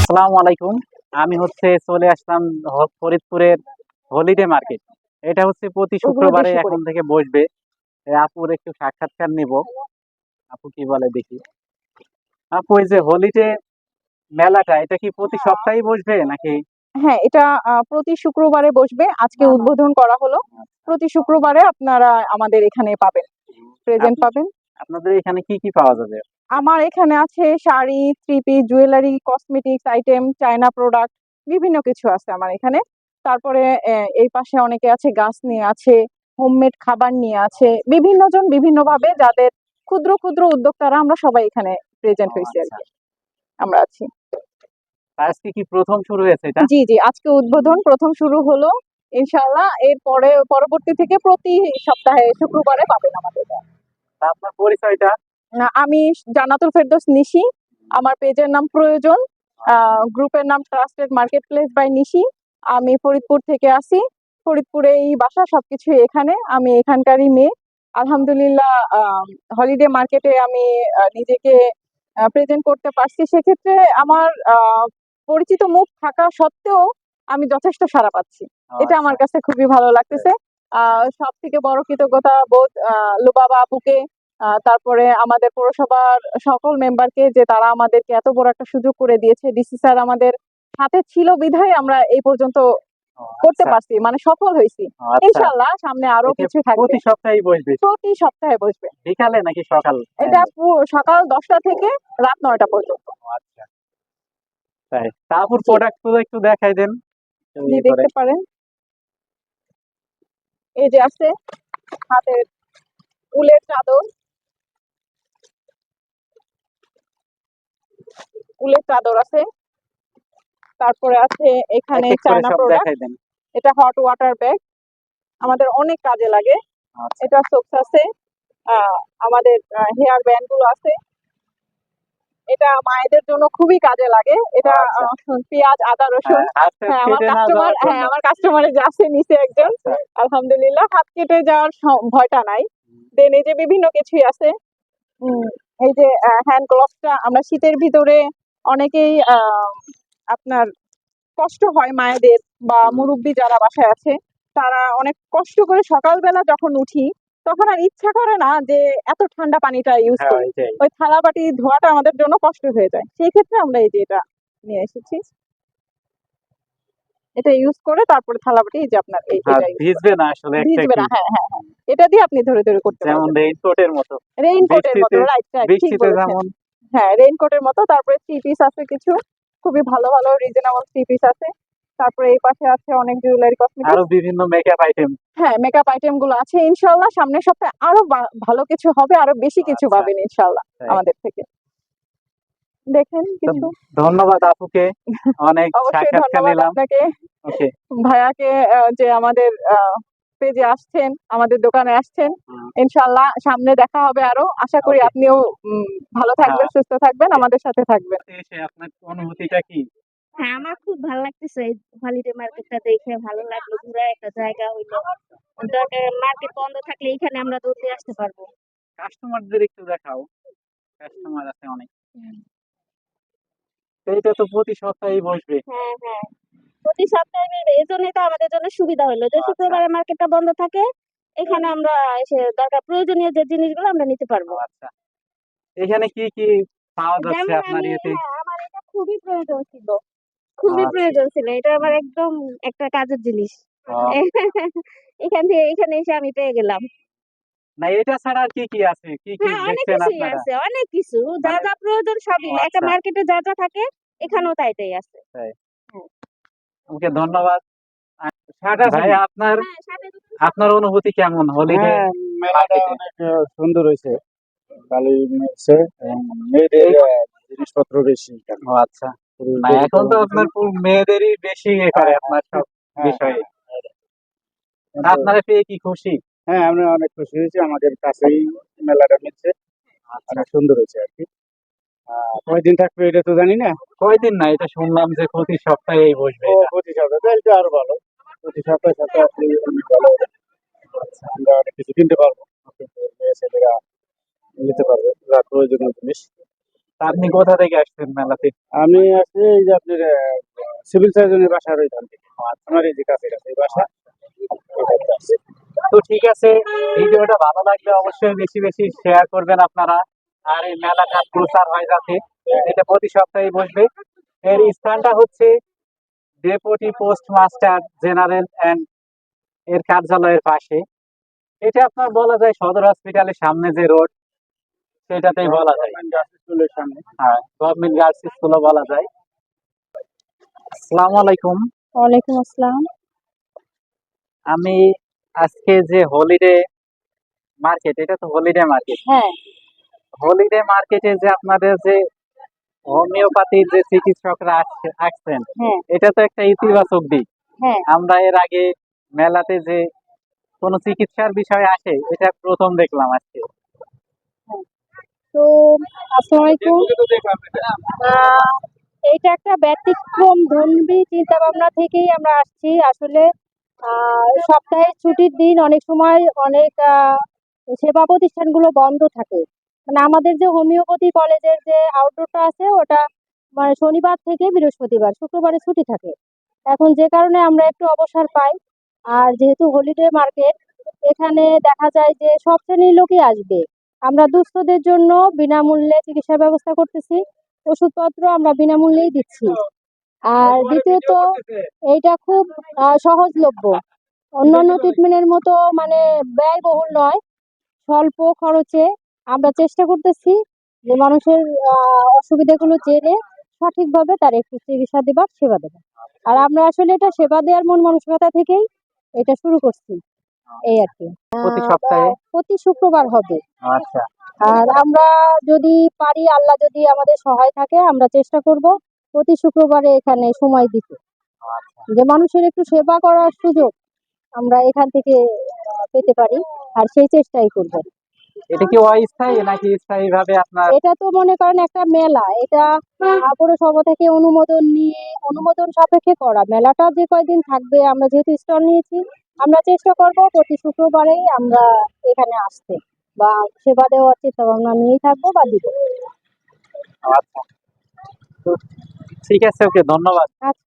আসসালামু আলাইকুম আমি হচ্ছে চলে আসলাম ফরিদপুরের হলিডে মার্কেট এটা হচ্ছে প্রতি শুক্রবারে শুক্রবারে। এখন থেকে বসবে। আপুর একটু সাক্ষাৎকার নিব। আপু কি বলে দেখি। আপু এই যে হলিডে মেলাটা এটা কি প্রতি সপ্তাহে বসবে নাকি? হ্যাঁ এটা প্রতি শুক্রবারে বসবে। আজকে উদ্বোধন করা হলো। প্রতি শুক্রবারে আপনারা আমাদের এখানে পাবেন। প্রেজেন্ট পাবেন। আপনাদের এখানে কি কি পাওয়া যাবে? আমার এখানে আছে sari three piece jewellery cosmetics item China product বিভিন্ন কিছু আছে আমার এখানে। তারপরে এই পাশে অনেকে আছে গাছ নিয়ে আছে হোমমেড খাবার নিয়ে আছে বিভিন্ন জন বিভিন্ন ভাবে যাদের ক্ষুদ্র ক্ষুদ্র উদ্যোক্তারা আমরা সবাই এখানে প্রেজেন্ট হয়েছি আর আচ্ছা। কি। আমরা আছি। আজকে কি প্রথম শুরু হয়েছে এটা? জি জি আজকে উদ্বোধন প্রথম শুরু হলো ইনশাআল্লাহ এরপরে পরবর্তী থেকে প্রতি সপ্তাহে শুক্রবারে পাবেন আমাদের তা আপনার পরিচয়টা? আমি জান্নাতুল ফেরদোস নিশি। আমার পেজের নাম প্রয়োজন। গ্রুপের নাম trusted market place by Nishi আমি ফরিদপুর থেকে আসি। ফরিদপুরে এই বাসা সবকিছু এখানে। আমি এখানকারই মেয়ে। আলহামদুলিল্লাহ হলিডে মার্কেটে আমি নিজেকে প্রেজেন্ট করতে পারছি। সেক্ষেত্রে আমার পরিচিত মুখ থাকা সত্ত্বেও আমি যথেষ্ট সাড়া পাচ্ছি। এটা আমার আচ্ছা। কাছে খুবই ভালো লাগতেছে। আহ সব থেকে বড় কৃতজ্ঞতা বোধ আহ, লুবাবা আপুকে। তারপরে আমাদের পৌরসভার সকল মেম্বারকে যে তারা আমাদেরকে এত বড় একটা সুযোগ করে দিয়েছে ডিসি স্যার আমাদের হাতে ছিল বিধায় আমরা এই পর্যন্ত করতে আচ্ছা। পারছি মানে সফল হয়েছি। আচ্ছা। ইনশাল্লাহ সামনে আরও কিছু থাকবে। প্রতি সপ্তাহে বসবে? প্রতি সপ্তাহে বসবে। বিকালে নাকি সকাল? এটা সকাল দশটা থেকে রাত নয়টা পর্যন্ত। আচ্ছা। তাই তারপর প্রোডাক্টগুলো একটু দেখাই দেন। দেখতে পারেন। এই যে আছে হাতের উলের চাদর। উলের চাদর আছে। তারপরে আছে এখানে চায়না প্রোডাক্ট এটা হট ওয়াটার ব্যাগ আমাদের অনেক কাজে লাগে। আচ্ছা। এটা সোপস আছে। আমাদের হেয়ার ব্যান্ডগুলো আছে। এটা মায়েদের জন্য খুবই কাজে লাগে। এটা আচ্ছা। পেঁয়াজ আদা রসুন। হ্যাঁ, আমার কাস্টমার হ্যাঁ। আমার কাস্টমারে যাচ্ছে নিচে একজন। আচ্ছা। আলহামদুলিল্লাহ হাত কেটে যাওয়ার ভয়টা নাই। দেন এই যে বিভিন্ন কিছুই আছে। এই যে হ্যান্ড গ্লোভসটা আমরা শীতের ভিতরে অনেকেই আপনার কষ্ট হয় মায়েদের বা। মুরব্বী যারা বাসায় আছে তারা অনেক কষ্ট করে সকালবেলা যখন উঠি তখন আর ইচ্ছা করে না যে এত ঠান্ডা পানিটা ইউজ হ্যাঁ করি। ওই থালা বাটি ধোয়াটা আমাদের জন্য কষ্ট হয়ে যায়। সেই ক্ষেত্রে আমরা এই যে এটা নিয়ে এসেছি। এটা ইউজ করে তারপরে থালা বাটি যে আপনার এই আর ভিজবে না আসলে একটা ভিজবে না হ্যাঁ হ্যাঁ হ্যাঁ। এটা দিয়ে আপনি ধরে ধরে করতে যেমন রেইনকোটের মতো। রেইনকোটের মতো রাইট রাইট ঠিক বলেছেন। হ্যাঁ রেইনকোটের মতো তারপরে থ্রি পিস আছে কিছু খুবই ভালো ভালো রিজনেবল থ্রি পিস আছে। তারপরে এই পাশে আছে অনেক জুয়েলারি কসমেটিক্স আরও বিভিন্ন মেকআপ আইটেম হ্যাঁ মেকআপ আইটেমগুলো আছে ইনশাল্লাহ সামনের সপ্তাহে আরও ভালো কিছু হবে আরও বেশি কিছু আচ্ছা। পাবেন ইনশাল্লাহ তাই। আমাদের থেকে। দেখেন কিছু। ধন্যবাদ আপুকে অনেক সাক্ষাৎকার নিলাম। আপনাকে। ওকে ভাইয়াকে যে আমাদের পেজে আসছেন আমাদের দোকানে আসছেন। ইনশাল্লাহ সামনে দেখা হবে আরও। আশা করি. আপনিও ভালো থাকবেন হ্যাঁ। সুস্থ থাকবেন আমাদের সাথে থাকবেন। আপনার অনুভূতিটা কি? হ্যাঁ আমার খুব ভালো লাগতেছে। এই হলিডে মার্কেটটা দেখে ভালো লাগল। ঘুরে একটা জায়গা হইল। মার্কেট বন্ধ থাকলে এখানে আমরা দৌড়তে আসতে পারব। কাস্টমারদের একটু দেখাও। কাস্টমার আছে অনেক। এইটা তো প্রতি সপ্তাহেই বসবে। হ্যাঁ হ্যাঁ। প্রতি সপ্তাহে এই জন্যই তো আমাদের জন্য সুবিধা হলো যে আচ্ছা। শুক্রবারে মার্কেটটা বন্ধ থাকে এখানে আমরা এসে দরকার প্রয়োজনীয় যে জিনিসগুলো আমরা নিতে পারব। আচ্ছা। এখানে কি কি পাওয়া যাচ্ছে আপনার ইয়েতে? হ্যাঁ, আমার এটা খুবই প্রয়োজন ছিল। খুবই আচ্ছা। প্রয়োজন ছিল। এটা আমার একদম একটা কাজের জিনিস। এখান থেকে এখানে এসে আমি পেয়ে গেলাম। না এটা ছাড়া আর কি কি আছে? কি কি হ্যাঁ দেখছেন আপনারা? আছে অনেক কিছু। যা মানে- যা প্রয়োজন সবই। একটা আচ্ছা। মার্কেটে যা যা থাকে এখানেও তাই তাই। আছে ওকে ধন্যবাদ। ভাই আপনার হ্যাঁ আপনার অনুভূতি কেমন? হলিডে হ্যাঁ মেলাটা অনেক সুন্দর হয়েছে। ভালোই মিলছে এবং মেয়েদের জিনিসপত্র বেশি এখানে। ও আচ্ছা। এখন তো আপনার মেয়েদেরই বেশি ইয়ে করে আপনার সব হ্যাঁ, বিষয়ে। আপনারা পেয়ে কি খুশি? হ্যাঁ আমরা অনেক খুশি হয়েছি। আমাদের কাছেই মেলাটা মিলছে। অনেক সুন্দর হয়েছে আর কি। কয়দিন থাকবে এটা তো জানি না। কয়দিন না এটা শুনলাম যে প্রতি সপ্তাহেই বসবে। প্রতি সপ্তাহে তাহলে তো আরও ভালো। প্রতি সপ্তাহে সপ্তাহে আপনি অনেক ভালো আচ্ছা, আমরা অনেক কিছু কিনতে পারব। ছেলেরা নিতে পারবে। যা প্রয়োজনীয় জিনিস। আপনি কোথা থেকে আসছেন মেলাতে? আমি আছি এই যে আপনার সিভিল সার্জনের বাসার ওইখান থেকে আমার এই যে কাছে কাছে বাসা। তো ঠিক আছে ভিডিওটা ভালো লাগলে অবশ্যই বেশি বেশি শেয়ার করবেন আপনারা। আর এই মেলাটা প্রচার হয় যাতে এটা প্রতি সপ্তাহে বসবে। এর স্থানটা হচ্ছে deputy post master general and এর কার্যালয়ের পাশে। এটা আপনার বলা যায় সদর হসপিটালের সামনে যে রোড সেটাতেই বলা যায়। গভর্নমেন্ট গার্লস সামনে। হ্যাঁ গভর্নমেন্ট গার্লস স্কুলও বলা যায়। আসসালামু আলাইকুম। ওয়ালাইকুম আসসালাম। আমি আজকে যে হলিডে মার্কেট এটা তো হলিডে মার্কেট হ্যাঁ। হলিডে মার্কেটে যে আপনাদের যে হোমিওপ্যাথির যে চিকিৎসকরা আসছে- আসছেন হ্যাঁ। এটা তো একটা ইতিবাচক দিক। হ্যাঁ। আমরা এর আগে মেলাতে যে কোনো চিকিৎসার বিষয়ে আসে এটা প্রথম দেখলাম আজকে। তো আসসালামু আহ, এইটা একটা ব্যতিক্রম ধর্মী চিন্তা ভাবনা থেকেই আমরা আসছি। আসলে আহ, সপ্তাহের ছুটির দিন অনেক সময় অনেক আহ, সেবা প্রতিষ্ঠানগুলো বন্ধ থাকে। মানে আমাদের যে হোমিওপ্যাথি কলেজের যে আউটডোরটা আছে, ওটা মানে শনিবার থেকে বৃহস্পতিবার, শুক্রবারে ছুটি থাকে। এখন যে কারণে আমরা একটু অবসর পাই, আর যেহেতু হলিডে মার্কেট এখানে দেখা যায় যে সব শ্রেণির লোকই আসবে। আমরা দুস্থদের জন্য বিনামূল্যে চিকিৎসার ব্যবস্থা করতেছি, ওষুধপত্র আমরা বিনামূল্যেই দিচ্ছি। আর দ্বিতীয়ত, এইটা খুব সহজলভ্য। অন্যান্য ট্রিটমেন্টের মতো মানে ব্যয়বহুল নয়, স্বল্প খরচে আমরা চেষ্টা করতেছি যে মানুষের অসুবিধাগুলো জেনে সঠিকভাবে তার একটু চিকিৎসা দেবার সেবা দেবার। আর আমরা আসলে এটা সেবা দেওয়ার মন মানসিকতা থেকেই এটা শুরু করছি। এই আর কি। প্রতি সপ্তাহে? প্রতি শুক্রবার হবে। আচ্ছা। আর আমরা যদি পারি আল্লাহ যদি আমাদের সহায় থাকে আমরা চেষ্টা করব প্রতি শুক্রবারে এখানে সময় দিতে। যে মানুষের একটু সেবা করার সুযোগ আমরা এখান থেকে পেতে পারি আর সেই চেষ্টাই করব। এটা কি অস্থায়ী নাকি স্থায়ী ভাবে আপনার? এটা তো মনে করেন একটা মেলা। এটা পৌরসভা থেকে অনুমোদন নিয়ে অনুমোদন সাপেক্ষে করা। মেলাটা যে কয়দিন থাকবে আমরা যেহেতু স্টল নিয়েছি আমরা চেষ্টা করব প্রতি শুক্রবারেই আমরা এখানে আসতে বা সেবা দেওয়ার চিন্তা ভাবনা নিয়েই থাকব বা দিব। আচ্ছা। ঠিক আছে ওকে ধন্যবাদ।